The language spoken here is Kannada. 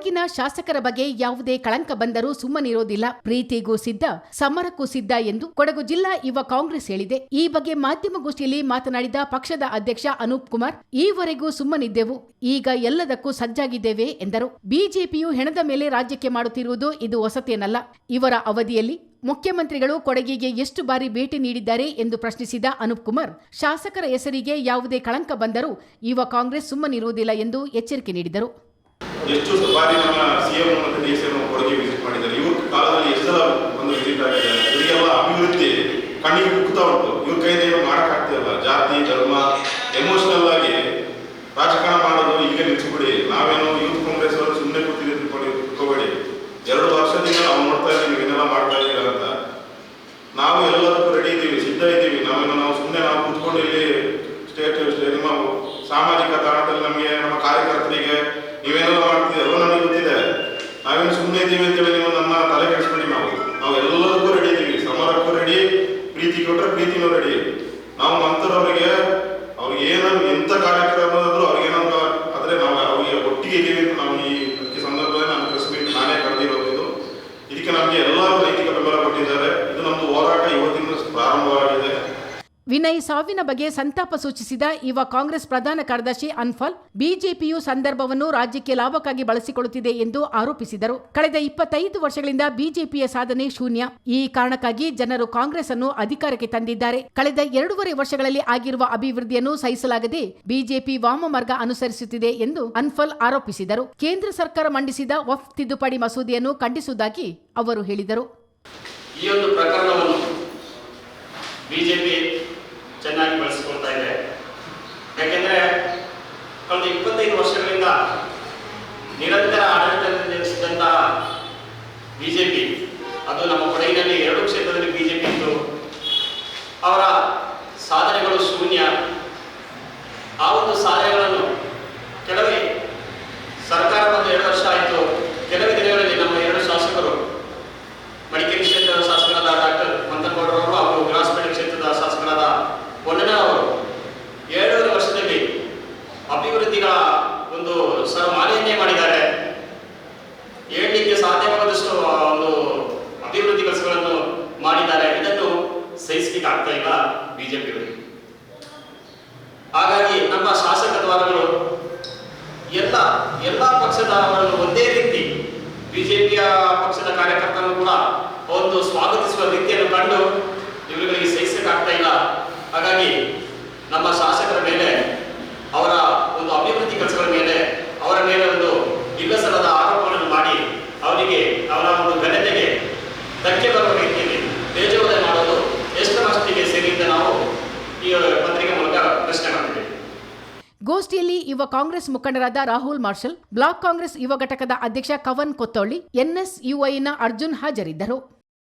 ಕೊಡಗಿನ ಶಾಸಕರ ಬಗ್ಗೆ ಯಾವುದೇ ಕಳಂಕ ಬಂದರೂ ಸುಮ್ಮನಿರೋದಿಲ್ಲ. ಪ್ರೀತಿಗೂ ಸಿದ್ಧ, ಸಮರಕ್ಕೂ ಸಿದ್ಧ ಎಂದು ಕೊಡಗು ಜಿಲ್ಲಾ ಯುವ ಕಾಂಗ್ರೆಸ್ ಹೇಳಿದೆ. ಈ ಬಗ್ಗೆ ಮಾಧ್ಯಮಗೋಷ್ಠಿಯಲ್ಲಿ ಮಾತನಾಡಿದ ಪಕ್ಷದ ಅಧ್ಯಕ್ಷ ಅನೂಪ್ ಕುಮಾರ್, ಈವರೆಗೂ ಸುಮ್ಮನಿದ್ದೆವು. ಈಗ ಎಲ್ಲದಕ್ಕೂ ಸಜ್ಜಾಗಿದ್ದೇವೆ ಎಂದರು. ಬಿಜೆಪಿಯು ಹೆಣದ ಮೇಲೆ ರಾಜ್ಯಕ್ಕೆ ಮಾಡುತ್ತಿರುವುದು ಇದು ಹೊಸತೇನಲ್ಲ. ಇವರ ಅವಧಿಯಲ್ಲಿ ಮುಖ್ಯಮಂತ್ರಿಗಳು ಕೊಡಗಿಗೆ ಎಷ್ಟು ಬಾರಿ ಭೇಟಿ ನೀಡಿದ್ದಾರೆ ಎಂದು ಪ್ರಶ್ನಿಸಿದ ಅನೂಪ್ ಕುಮಾರ್, ಶಾಸಕರ ಹೆಸರಿಗೆ ಯಾವುದೇ ಕಳಂಕ ಬಂದರೂ ಯುವ ಕಾಂಗ್ರೆಸ್ ಸುಮ್ಮನಿರುವುದಿಲ್ಲ ಎಂದು ಎಚ್ಚರಿಕೆ ನೀಡಿದರು. ಎಷ್ಟು ಬಾರಿ ನಮ್ಮ ಸಿಎಂ ಮತ್ತು ಡಿ ಸಿ ಎಂ ಕೊಡಗೆ ವಿಸಿಟ್ ಮಾಡಿದ್ದಾರೆ. ಇವ್ರ ಕಾಲದಲ್ಲಿ ಎಷ್ಟು ಒಂದು ವಿಸಿಟ್ ಆಗಿದೆ ಇವರಿಗೆಲ್ಲ ಅಭಿವೃದ್ಧಿ, ಕಣ್ಣಿಗೆ ಕುಗ್ತಾ ಉಂಟು. ಇವ್ರ ಕೈಯಿಂದ ಏನು ಮಾಡೋಕ್ಕಾಗ್ತಿಲ್ಲ. ಜಾತಿ, ಧರ್ಮ ಎಮೋಷನಲ್ ಆಗಿ ರಾಜಕಾರಣ ಮಾಡೋದು ಈಗ ನಿಲ್ಸ್ಬಿಡಿ ನಾವೇನು ಯೂತ್ ಕಾಂಗ್ರೆಸ್ ಅವರು ಸುಮ್ಮನೆ ಕೂತಿದ್ದೀವಿ ಕೊಡಿ ಎರಡು ವರ್ಷದಿಂದ ನಾವು ನೋಡ್ತಾ ಇದ್ದೀವಿ ಏನೆಲ್ಲ ಮಾಡ್ತಾ ಇದ್ದೀರಾ ಅಂತ ನಾವು ಎಲ್ಲದಕ್ಕೂ ರೆಡಿ ಇದ್ದೀವಿ ಸಿದ್ಧ ಇದ್ದೀವಿ ನಾವೇನು ನಾವು ಸುಮ್ಮನೆ ನಾವು ಕೂತ್ಕೊಂಡು ಇಲ್ಲಿ ಸ್ಟೇಟ್ ನಿಮ್ಮ ಸಾಮಾಜಿಕ ತಾಣದಲ್ಲಿ ನಮಗೆ ನಮ್ಮ ಕಾರ್ಯಕರ್ತರಿಗೆ ನೀವೇನೆಲ್ಲ ಮಾಡ್ತೀವಿ ಎಲ್ಲ ನಮಗೆ ಗೊತ್ತಿದೆ ಇದ್ದೀವಿ ಅಂತೇಳಿ ನೀವು ನಮ್ಮ ತಲೆ ಕೆಡಿಸ್ಬೇಡಿ ನಾವು. ನಾವು ಎಲ್ಲದಕ್ಕೂ ರೆಡಿ ಇದ್ದೀವಿ. ಸಮರಕ್ಕೂ ರೆಡಿ ಪ್ರೀತಿ ಕೊಟ್ಟರೆ ಪ್ರೀತಿನೂ ರೆಡಿ ನಾವು ಮಂತ್ರವರಿಗೆ ಅವ್ರಿಗೆ ಏನಾದ್ರು ಎಂಥ ಕಾರ್ಯಕ್ರಮ ಆದರೂ ಅವ್ರಿಗೆ ಏನಾದ್ರು ಆದರೆ ನಾವು ಅವ್ರಿಗೆ ಒಟ್ಟಿಗೆ ಇದ್ದೀವಿ ಅಂತ ನಾವು ಈ ಸಂದರ್ಭದಲ್ಲಿ ನಾನು ಪ್ರೆಸ್ ಮೀಟ್ ನಾನೇ ಕರೆದಿರೋದು ಇದು. ಇದಕ್ಕೆ ನಮಗೆ ಎಲ್ಲರೂ ನೈತಿಕ ಬೆಂಬಲ ಕೊಟ್ಟಿದ್ದಾರೆ. ಇದು ನಮ್ಮದು ಹೋರಾಟ. ಇವತ್ತಿಂದ ಪ್ರಾರಂಭವಾಗಿದೆ. ವಿನಯ್ ಸಾವಿನ ಬಗ್ಗೆ ಸಂತಾಪ ಸೂಚಿಸಿದ ಯುವ ಕಾಂಗ್ರೆಸ್ ಪ್ರಧಾನ ಕಾರ್ಯದರ್ಶಿ ಅನ್ಫಲ್, ಬಿಜೆಪಿಯು ಸಂದರ್ಭವನ್ನು ರಾಜ್ಯಕ್ಕೆ ಲಾಭಕ್ಕಾಗಿ ಬಳಸಿಕೊಳ್ಳುತ್ತಿದೆ ಎಂದು ಆರೋಪಿಸಿದರು. ಕಳೆದ ಇಪ್ಪತ್ತೈದು ವರ್ಷಗಳಿಂದ ಬಿಜೆಪಿಯ ಸಾಧನೆ ಶೂನ್ಯ. ಈ ಕಾರಣಕ್ಕಾಗಿ ಜನರು ಕಾಂಗ್ರೆಸ್ ಅನ್ನು ಅಧಿಕಾರಕ್ಕೆ ತಂದಿದ್ದಾರೆ. ಕಳೆದ ಎರಡೂವರೆ ವರ್ಷಗಳಲ್ಲಿ ಆಗಿರುವ ಅಭಿವೃದ್ಧಿಯನ್ನು ಸಹಿಸಲಾಗದೆ ಬಿಜೆಪಿ ವಾಮಮಾರ್ಗ ಅನುಸರಿಸುತ್ತಿದೆ ಎಂದು ಅನ್ಫಲ್ ಆರೋಪಿಸಿದರು. ಕೇಂದ್ರ ಸರ್ಕಾರ ಮಂಡಿಸಿದ ವಫ್ ತಿದ್ದುಪಡಿ ಮಸೂದೆಯನ್ನು ಖಂಡಿಸುವುದಾಗಿ ಅವರು ಹೇಳಿದರು. ಈ ಒಂದು ಪ್ರಕರಣವನ್ನು ಬಿಜೆಪಿ ಚೆನ್ನಾಗಿ ಬಳಸಿಕೊಳ್ತಾ ಇದೆ ಯಾಕೆಂದ್ರೆ ಕಳೆದ ಇಪ್ಪತ್ತೈದು ವರ್ಷಗಳಿಂದ ನಿರಂತರ ಆಡಳಿತ ನಡೆಸಿದಂಥ ಬಿಜೆಪಿ ಅದು ನಮ್ಮ ಕೊಡಗಿನಲ್ಲಿ ಎರಡು ಕ್ಷೇತ್ರದಲ್ಲಿ ಬಿಜೆಪಿ ಇತ್ತು. ಅವರ ಸಾಧನೆಗಳು ಶೂನ್ಯ. ಒಂದು ಮಾಲಿನ್ಯ ಮಾಡಿದ್ದಾರೆ. ಹೇಳಲಿಕ್ಕೆ ಸಾಧ್ಯವಾದಷ್ಟು ಒಂದು ಅಭಿವೃದ್ಧಿ ಕೆಲಸಗಳನ್ನು ಮಾಡಿದ್ದಾರೆ. ಇದನ್ನು ಸಹಿಸಲಿಕ್ಕೆ ಆಗ್ತಾ ಇಲ್ಲ ಬಿಜೆಪಿಯವರಿಗೆ ಹಾಗಾಗಿ ನಮ್ಮ ಶಾಸಕ ದ್ವಾರಗಳು ಎಲ್ಲ ಎಲ್ಲ ಪಕ್ಷದವರನ್ನು ಒಂದೇ ರೀತಿ ಬಿಜೆಪಿಯ ಪಕ್ಷದ ಕಾರ್ಯಕರ್ತರನ್ನು ಕೂಡ ಒಂದು ಸ್ವಾಗತಿಸುವ ರೀತಿಯನ್ನು ಕಂಡು ಇವುಗಳಿಗೆ ಆಗ್ತಾ ಇಲ್ಲ. ಹಾಗಾಗಿ ನಮ್ಮ ಶಾಸಕರ ಮೇಲೆ ಅವರ ಒಂದು ಅಭಿವೃದ್ಧಿ ಕೆಲಸಗಳ ಮೇಲೆ ಅವರ ಮೇಲೆ ಒಂದು ಇಲ್ಲಸಲ್ಲದ ಆರೋಪಗಳನ್ನು ಮಾಡಿ ಅವರಿಗೆ ಅವನ ಒಂದು ಘನತೆಗೆ ಧಕ್ಕೆ ಬರುವ ರೀತಿಯಲ್ಲಿ ತೇಜೋದಯ ಮಾಡಲು ಎಷ್ಟು ಮಸ್ತಿಗೆ ಸೇರಿದ್ದ ನಾವು ಈ ಪತ್ರಿಕೆ ಮೂಲಕ ಪ್ರಶ್ನೆ ಮಾಡಿದ್ದೇವೆ ಗೋಷ್ಠಿಯಲ್ಲಿ ಯುವ ಕಾಂಗ್ರೆಸ್ ಮುಖಂಡರಾದ ರಾಹುಲ್ ಮಾರ್ಷಲ್, ಬ್ಲಾಕ್ ಕಾಂಗ್ರೆಸ್ ಯುವ ಘಟಕದ ಅಧ್ಯಕ್ಷ ಕವನ್ ಕೊತ್ತೋಳಿ ಎನ್ಎಸ್ಯುಐನ ಅರ್ಜುನ್ ಹಾಜರಿದ್ದರು.